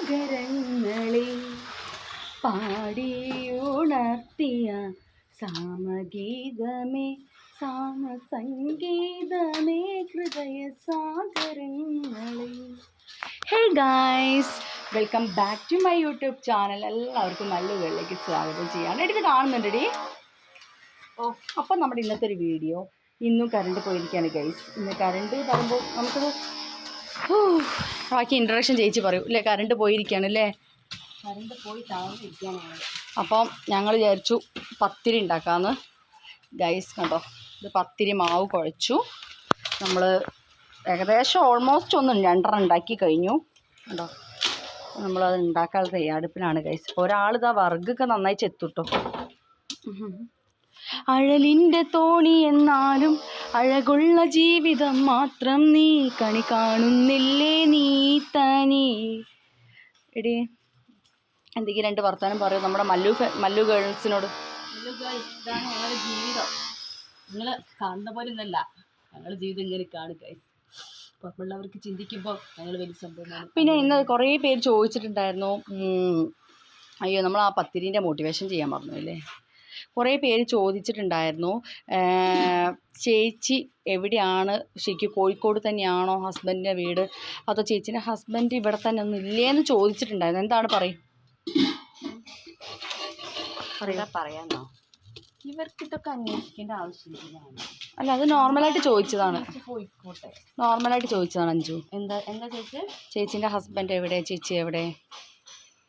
സാഗരങ്ങളെ പാടിയുണർത്തിയ സാമഗീതമേ സാമസംഗീതമേ ഹൃദയ സാഗരങ്ങളെ hey guys welcome back to my YouTube channel എല്ലാവർക്കും നല്ല വീട്ടിലേക്ക് സ്വാഗതം ചെയ്യാം ഇത് കാണുന്നുണ്ടടി? ഓ അപ്പം നമ്മുടെ ഇന്നത്തെ ഒരു വീഡിയോ ഇന്നും കറണ്ട് പോയിരിക്കുകയാണ് ഗൈസ് ഇന്ന് കറണ്ട് പറയുമ്പോൾ നമുക്കത് ബാക്കി ഇൻട്രഡക്ഷൻ ചേച്ചി പറയൂ. അല്ലേ കറണ്ട് പോയിരിക്കുകയാണ് അല്ലേ കറണ്ട് പോയി താഴ്ന്നിരിക്കുകയാണ് അപ്പം ഞങ്ങൾ വിചാരിച്ചു പത്തിരി ഉണ്ടാക്കാമെന്ന് ഗൈസ് കണ്ടോ? ഇത് പത്തിരി മാവ് കുഴച്ചു. നമ്മൾ ഏകദേശം ഓൾമോസ്റ്റ് ഒന്ന് രണ്ടെണ്ണം ഉണ്ടാക്കി കഴിഞ്ഞു. കണ്ടോ? നമ്മളത് ഉണ്ടാക്കാനുള്ള തയ്യാറെടുപ്പിലാണ് ഗൈസ് ഒരാളിതാ വർഗൊക്കെ നന്നായി ചെത്തുട്ടോ. അഴലിന്റെ തോണി എന്നാലും അഴകുള്ള ജീവിതം മാത്രം നീ കണി കാണുന്നില്ലേ നീ തനി. എടി എന്തെങ്കിലും രണ്ട് വർത്തമാനം പറയൂ. നമ്മുടെ മല്ലു മല്ലു ഗേൾസിനോട്. ഇതാണ് ഞങ്ങളുടെ ജീവിതം. നിങ്ങൾ കാണുന്ന പോലെ ഒന്നല്ല. ഞങ്ങളുടെ ജീവിതം ഇങ്ങനെ കാണും ഗൈസ് പുറമുള്ളവർക്ക് ചിന്തിക്കുമ്പോൾ ഞങ്ങൾ വലിയ സംഭവമാണ്. പിന്നെ ഇന്ന് കുറേ പേര് ചോദിച്ചിട്ടുണ്ടായിരുന്നു. അയ്യോ നമ്മൾ ആ പത്തിരിന്റെ മോട്ടിവേഷൻ ചെയ്യാൻ പറഞ്ഞു അല്ലേ? കുറേ പേര് ചോദിച്ചിട്ടുണ്ടായിരുന്നു. ചേച്ചി എവിടെയാണ്? ശരിക്കും കോഴിക്കോട് തന്നെയാണോ ഹസ്ബൻഡിന്റെ വീട്? അതോ ചേച്ചീന്റെ ഹസ്ബൻഡ് ഇവിടെ തന്നെ ഒന്നും ഇല്ലേന്ന് ചോദിച്ചിട്ടുണ്ടായിരുന്നു. എന്താണ് പറയും? പറയാന്നോ? ഇവർക്ക് ഇതൊക്കെ അന്വേഷിക്കേണ്ട ആവശ്യമില്ല. അല്ല അത് നോർമലായിട്ട് ചോദിച്ചതാണ്. നോർമലായിട്ട് ചോദിച്ചതാണ് അഞ്ചു എന്താ എന്താ ചേച്ചി? ചേച്ചീന്റെ ഹസ്ബൻഡ് എവിടെ? ചേച്ചി എവിടെ?